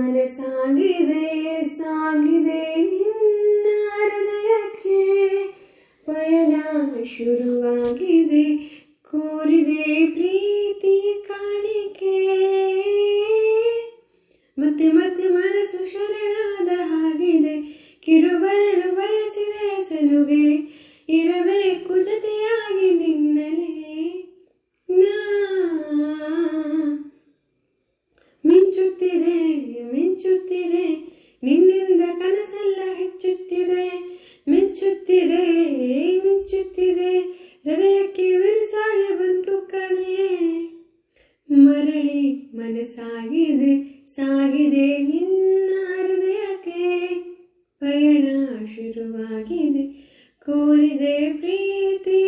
ಮನೆ ಸಾಗಿದೆ ಸಾಗಿದೆ ನಿನ್ನ ಹೃದಯಕ್ಕೆ. ಪಯಣ ಶುರುವಾಗಿದೆ, ಕೋರಿದೆ ಪ್ರೀತಿ ಕಾಣಿಕೆ. ಮತ್ತೆ ಮತ್ತೆ ಮನಸ್ಸು ಶರಣಾದ ಹಾಗಿದೆ, ಕಿರುಬರಳು ಬಯಸಿದೆ ಸಲುಗೆ. ಇರಬೇಕು ಜೊತೆಯಾಗಿ ನಿನ್ನಲೇ ನಾ ಮಿಂಚುತ್ತಿದೆ ಮಿಂಚುತ್ತಿದೆ, ನಿನ್ನಿಂದ ಕನಸೆಲ್ಲ ಹೆಚ್ಚುತ್ತಿದೆ, ಮಿಂಚುತ್ತಿದೆ ಮಿಂಚುತ್ತಿದೆ, ಹೃದಯಕ್ಕೆ ಬಿರುಸಾಗಿ ಬಂತು ಕಣಿಯೇ ಮರಳಿ ಮನಸ್ಸಾಗಿದೆ, ಸಾಗಿದೆ ನಿನ್ನ ಹೃದಯಕ್ಕೆ. ಪಯಣ ಶುರುವಾಗಿದೆ, ಕೋರಿದೆ ಪ್ರೀತಿ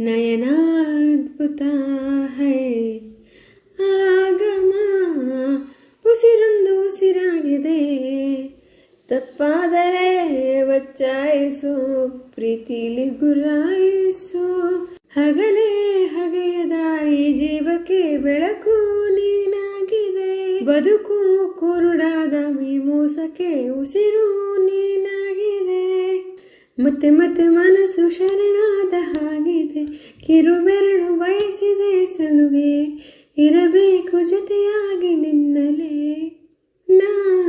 ನಯನಾದ್ಭುತ ಹೈ ಆಗಮ ಉಸಿರೊಂದು ಉಸಿರಾಗಿದೆ. ತಪ್ಪಾದರೆ ಬಚ್ಚಾಯಿಸು ಪ್ರೀತಿಲಿ ಗುರಾಯಿಸು. ಹಗಲೇ ಹಗೆಯದ ಈ ಜೀವಕ್ಕೆ ಬೆಳಕು ನೀನಾಗಿದೆ. ಬದುಕು ಕುರುಡಾದ ಈ ಮೋಸಕ್ಕೆ ಉಸಿರು ನೀನಾಗಿದೆ. ಮತ್ತೆ ಮತ್ತೆ ಮನಸ್ಸು ಶರಣಾದ ಹಾಗಿದೆ. ಕಿರುಬೆರಳು ಬಯಸಿದೆ ಸಲುಗೆ. ಇರಬೇಕು ಜೊತೆಯಾಗಿ ನಿನ್ನಲೇ. ನಾ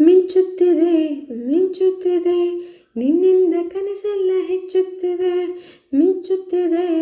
ಮಿಂಚುತ್ತಿದೆ ಮಿಂಚುತ್ತಿದೆ. ನಿನ್ನಿಂದ ಕನಸೆಲ್ಲ ಹೆಚ್ಚುತ್ತಿದೆ, ಮಿಂಚುತ್ತಿದೆ.